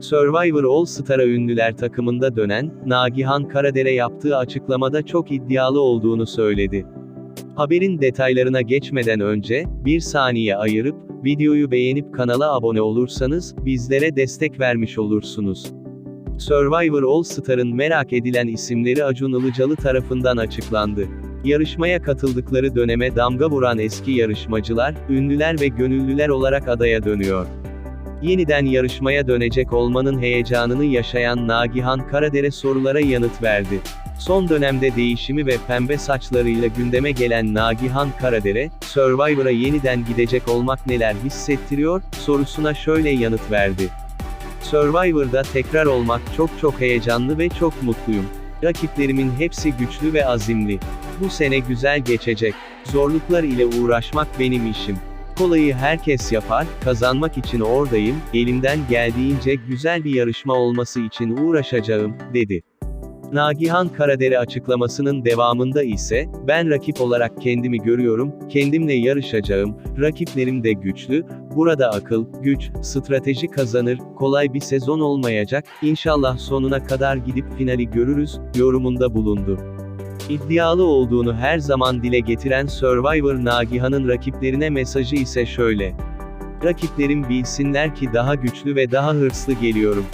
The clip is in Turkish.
Survivor All Star'a ünlüler takımında dönen, Nagihan Karadere yaptığı açıklamada çok iddialı olduğunu söyledi. Haberin detaylarına geçmeden önce, bir saniye ayırıp, videoyu beğenip kanala abone olursanız, bizlere destek vermiş olursunuz. Survivor All Star'ın merak edilen isimleri Acun Ilıcalı tarafından açıklandı. Yarışmaya katıldıkları döneme damga vuran eski yarışmacılar, ünlüler ve gönüllüler olarak adaya dönüyor. Yeniden yarışmaya dönecek olmanın heyecanını yaşayan Nagihan Karadere sorulara yanıt verdi. Son dönemde değişimi ve pembe saçlarıyla gündeme gelen Nagihan Karadere, Survivor'a yeniden gidecek olmak neler hissettiriyor, sorusuna şöyle yanıt verdi. Survivor'da tekrar olmak çok çok heyecanlı ve çok mutluyum. Rakiplerimin hepsi güçlü ve azimli. Bu sene güzel geçecek. Zorluklar ile uğraşmak benim işim. Kolayı herkes yapar, kazanmak için oradayım, elimden geldiğince güzel bir yarışma olması için uğraşacağım, dedi. Nagihan Karadere açıklamasının devamında ise, ben rakip olarak kendimi görüyorum, kendimle yarışacağım, rakiplerim de güçlü, burada akıl, güç, strateji kazanır, kolay bir sezon olmayacak, İnşallah sonuna kadar gidip finali görürüz, yorumunda bulundu. İddialı olduğunu her zaman dile getiren Survivor Nagihan'ın rakiplerine mesajı ise şöyle. Rakiplerim bilsinler ki daha güçlü ve daha hırslı geliyorum.